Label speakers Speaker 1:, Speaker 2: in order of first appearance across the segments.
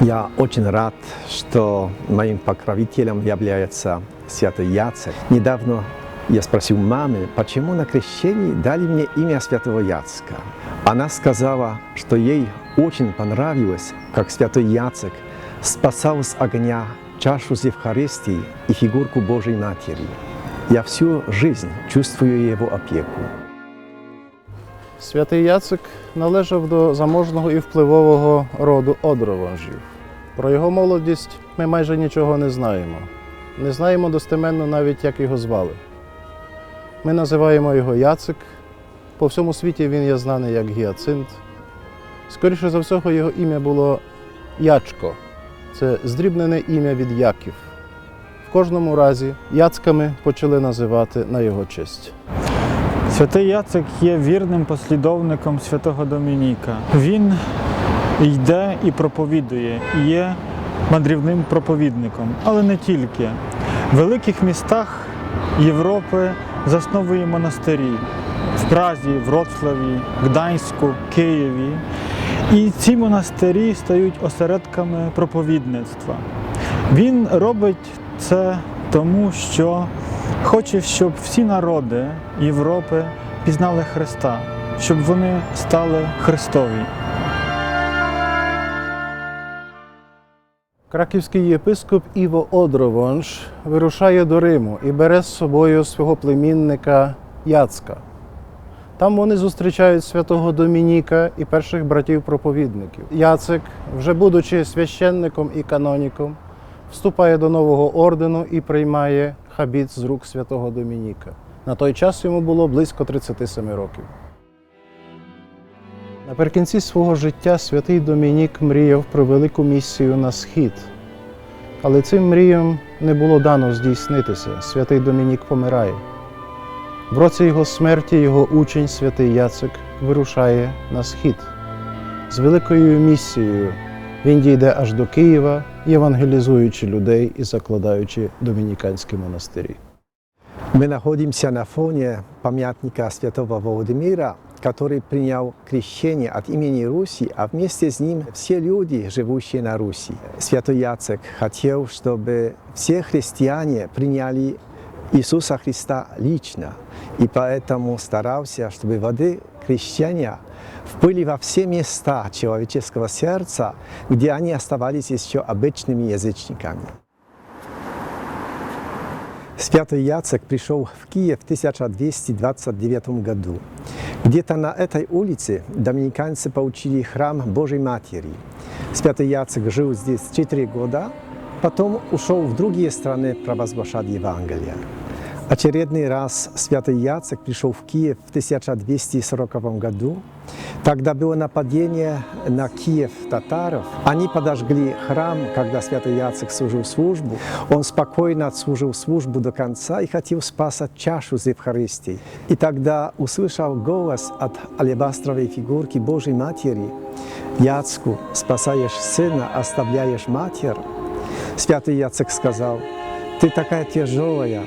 Speaker 1: Я очень рад, что моим покровителем является святой Яцек. Недавно я спросил мамы, почему на крещении дали мне имя святого Яцка. Она сказала, что ей очень понравилось, как святой Яцек спасал с огня чашу с Евхаристией и фигурку Божьей Матери. Я всю жизнь чувствую его опеку.
Speaker 2: Святий Яцик належав до заможного і впливового роду одровонжів. Про його молодість ми майже нічого не знаємо. Не знаємо достеменно навіть, як його звали. Ми називаємо його Яцик. По всьому світі він є знаний як Гіацинт. Скоріше за всього, його ім'я було Ячко. Це здрібнене ім'я від Яків. В кожному разі яцками почали називати на його честь.
Speaker 3: Святий Яцик є вірним послідовником святого Домініка. Він йде і проповідує, і є мандрівним проповідником, але не тільки. В великих містах Європи засновує монастирі в Празі, Вроцлаві, Гданську, Києві. І ці монастирі стають осередками проповідництва. Він робить це тому, що хоче, щоб всі народи Європи пізнали Христа, щоб вони стали Христові.
Speaker 2: Краківський єпископ Іво Одровонж вирушає до Риму і бере з собою свого племінника Яцка. Там вони зустрічають святого Домініка і перших братів-проповідників. Яцик, вже будучи священником і каноніком, вступає до нового ордену і приймає хабіт з рук святого Домініка. На той час йому було близько 37 років. Наприкінці свого життя святий Домінік мріяв про велику місію на схід. Але цим мріям не було дано здійснитися. Святий Домінік помирає. В році його смерті його учень святий Яцик вирушає на схід. З великою місією він дійде аж до Києва, євангелізуючи людей і закладаючи домініканські монастирі.
Speaker 1: Мы находимся на фоне памятника святого Володимира, который принял крещение от имени Руси, а вместе с ним все люди, живущие на Руси. Святой Яцек хотел, чтобы все христиане приняли Иисуса Христа лично, и поэтому старался, чтобы воды крещения вплыли во все места человеческого сердца, где они оставались еще обычными язычниками. Святой Яцек пришел в Киев в 1229 году. Где-то на этой улице доминиканцы получили храм Божьей Матери. Святой Яцек жил здесь 4 года, потом ушел в другие страны провозглашать Евангелие. Очередный раз святый Яцек пришел в Киев в 1240 году. Тогда было нападение на Киев татаров. Они подожгли храм, когда святый Яцек служил службу. Он спокойно отслужил службу до конца и хотел спасать чашу с Евхаристией. И тогда услышал голос от алебастровой фигурки Божьей Матери. Яцку, спасаешь сына, оставляешь матерь. Святый Яцек сказал, ты такая тяжелая,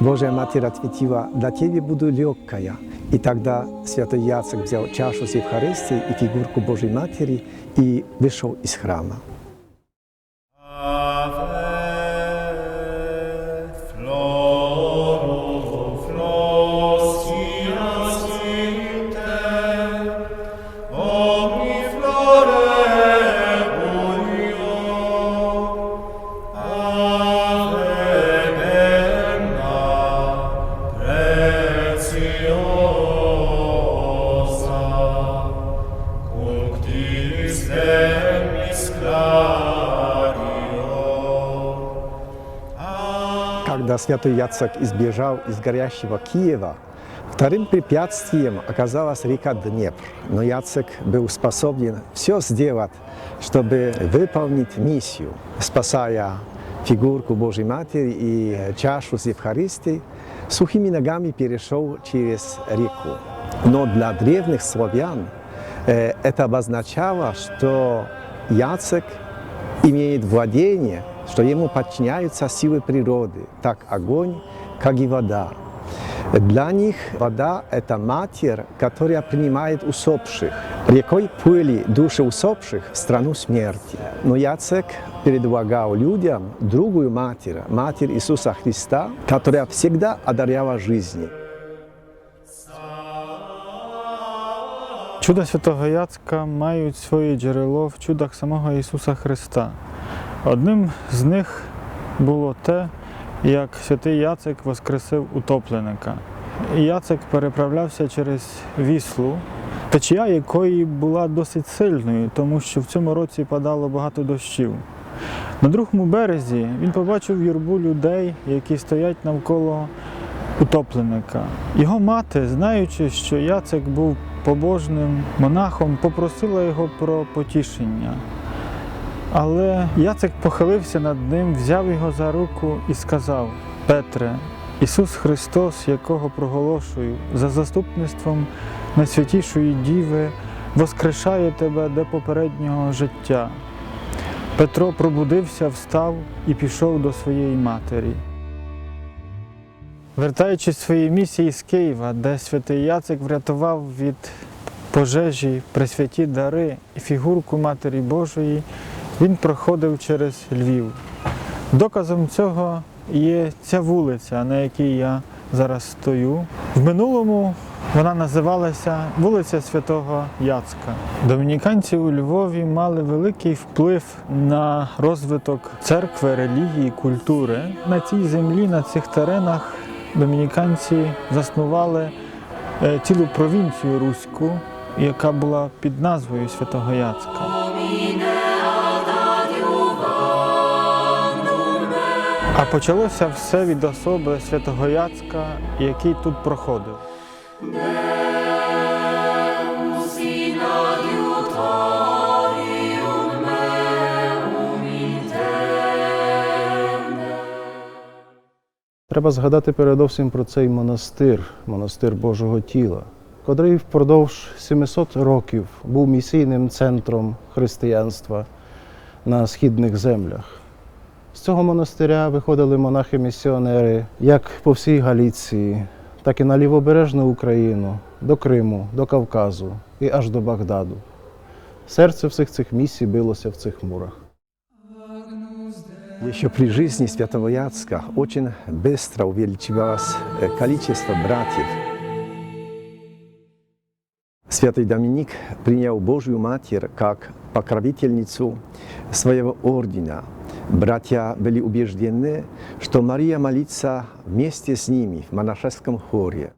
Speaker 1: Божья Матерь ответила, для тебя буду легкая. И тогда святой Яцек взял чашу с Евхаристией и фигурку Божьей Матери и вышел из храма.
Speaker 4: Omni floreburio
Speaker 1: Когда святой Яцек избежал из горящего Киева, вторым препятствием оказалась река Днепр. Но Яцек был способен все сделать, чтобы выполнить миссию, спасая фигурку Божьей Матери и чашу с Евхаристией, сухими ногами перешел через реку. Но для древних славян э, это обозначало, что Яцек имеет владение, что ему подчиняются силы природы, так огонь, как и вода. Для них вода – это матерь, которая принимает усопших. Рекой плыли души усопших в страну смерти. Но Яцек предлагал людям другую матерь, матерь Иисуса Христа, которая всегда одаряла жизнью.
Speaker 3: Чуда святого Яцка мають своє джерело в чудах самого Ісуса Христа. Одним з них було те, як святий Яцек воскресив утопленика. І Яцек переправлявся через віслу, течія якої була досить сильною, тому що в цьому році падало багато дощів. На другому березі він побачив юрбу людей, які стоять навколо утопленика. Його мати, знаючи, що Яцек був побожним монахом, попросила його про потішення. Але Яцек похилився над ним, взяв його за руку і сказав: Петре, Ісус Христос, якого проголошую, за заступництвом Найсвятішої Діви, воскрешає тебе до попереднього життя. Петро пробудився, встав і пішов до своєї матері. Вертаючись з своєї місії з Києва, де святий Яцек врятував від пожежі пресвяті дари і фігурку Матері Божої, він проходив через Львів. Доказом цього є ця вулиця, на якій я зараз стою. В минулому вона називалася вулиця Святого Яцка. Домініканці у Львові мали великий вплив на розвиток церкви, релігії, культури. На цій землі, на цих теренах домініканці заснували е, цілу провінцію руську, яка була під назвою Святого Яцка. А почалося все від особи святого Яцка, який тут проходив.
Speaker 2: Треба згадати передовсім про цей монастир, монастир Божого тіла, котрий впродовж 700 років був місійним центром християнства на східних землях. З цього монастиря виходили монахи-місіонери як по всій Галіції, так і на лівобережну Україну, до Криму, до Кавказу і аж до Багдаду. Серце всіх цих місій билося в цих мурах.
Speaker 1: Еще при жизни святого Яцка очень быстро увеличивалось э, количество братьев. Святый Доминик принял Божью Матерь как покровительницу своего ордена. Братья были убеждены, что Мария молится вместе с ними в монашеском хоре.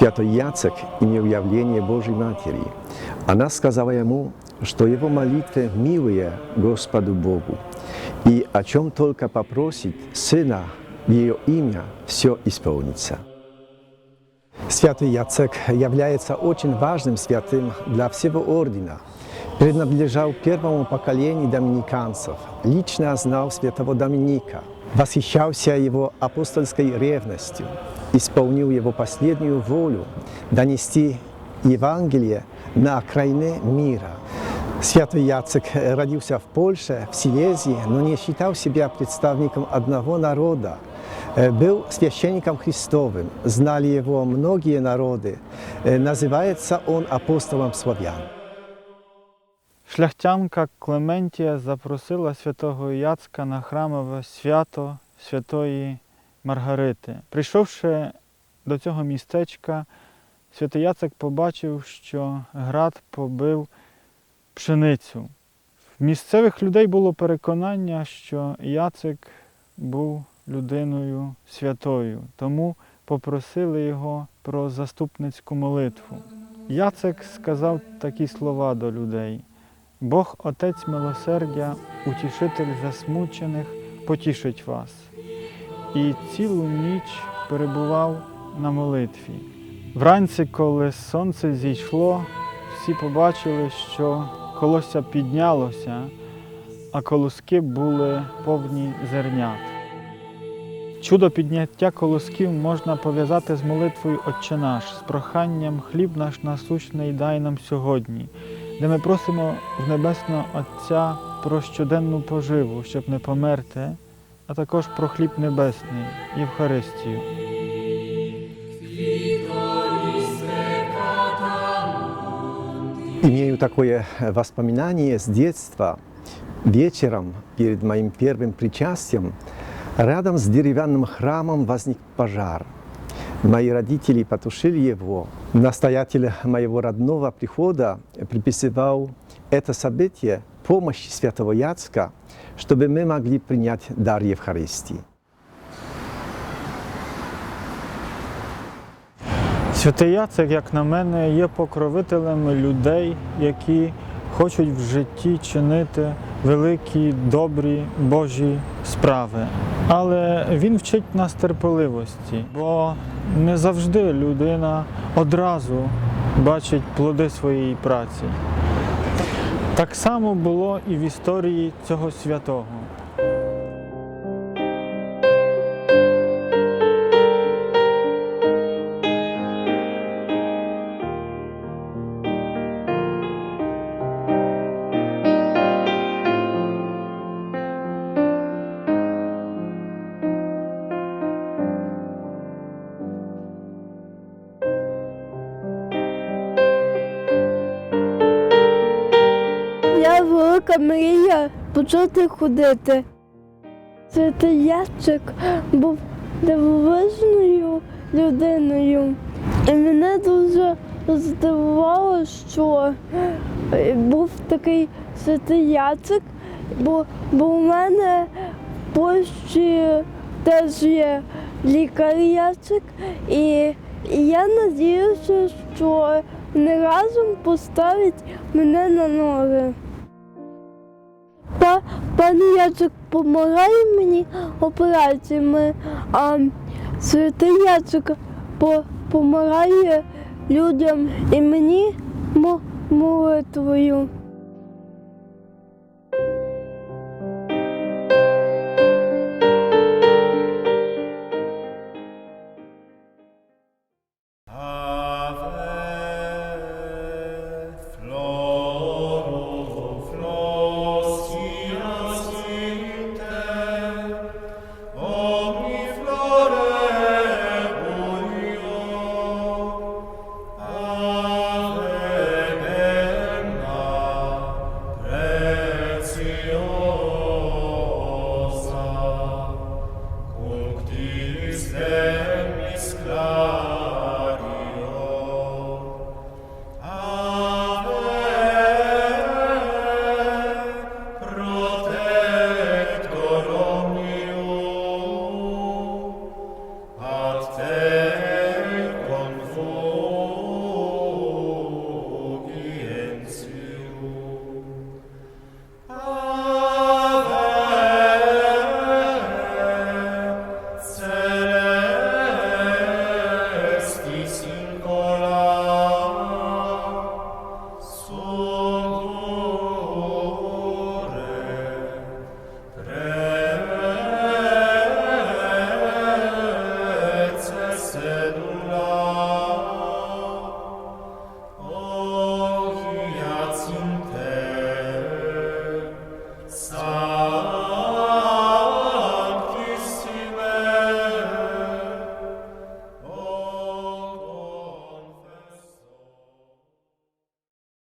Speaker 1: Святой Яцек имел явление Божьей Матери. Она сказала ему, что его молитвы милые Господу Богу, и о чем только попросит Сына в ее имя, все исполнится. Святый Яцек является очень важным святым для всего ордена. Принадлежал первому поколению доминиканцев, лично знал святого Доминика, восхищался его апостольской ревностью, исполнил его последнюю волю донести Евангелие на окраины мира. Святой Яцек родился в Польше, в Силезии, но не считал себя представником одного народа. Э, Был священником Христовым, знали его многие народы. Э, Называется он апостолом славян.
Speaker 3: Шляхтянка Клементія запросила святого Яцка на храмове свято святої Маргарити. Прийшовши до цього містечка, святий Яцек побачив, що град побив пшеницю. В місцевих людей було переконання, що Яцик був людиною святою, тому попросили його про заступницьку молитву. Яцик сказав такі слова до людей: Бог Отець милосердя, утішитель засмучених, потішить вас. І цілу ніч перебував на молитві. Вранці, коли сонце зійшло, всі побачили, що колосся піднялося, а колоски були повні зернят. Чудо підняття колосків можна пов'язати з молитвою Отче наш, з проханням хліб наш насущний дай нам сьогодні, де ми просимо в Небесного Отця про щоденну поживу, щоб не померти, а також про хліб небесний, Євхаристію.
Speaker 1: Имею такое воспоминание с детства. Вечером, перед моим первым причастием, рядом с деревянным храмом возник пожар. Мои родители потушили его. Настоятель моего родного прихода приписывал это событие помощи святого Яцка, чтобы мы могли принять дар Евхаристии.
Speaker 3: Святий Яцек, як на мене, є покровителем людей, які хочуть в житті чинити великі, добрі Божі справи. Але він вчить нас терпеливості, бо не завжди людина одразу бачить плоди своєї праці. Так само було і в історії цього святого.
Speaker 5: Мрія почати ходити. Святий Яцик був дивовижною людиною. І мене дуже здивувало, що е, був такий святий Яцик, бо, бо у мене в Польщі теж є лікар Яцик, і, і я надіюся, що вони разом поставить мене на ноги. Па, пан Яцик допомагає мені операціями, а святий Яцик допомагає людям і мені мо- молитвою.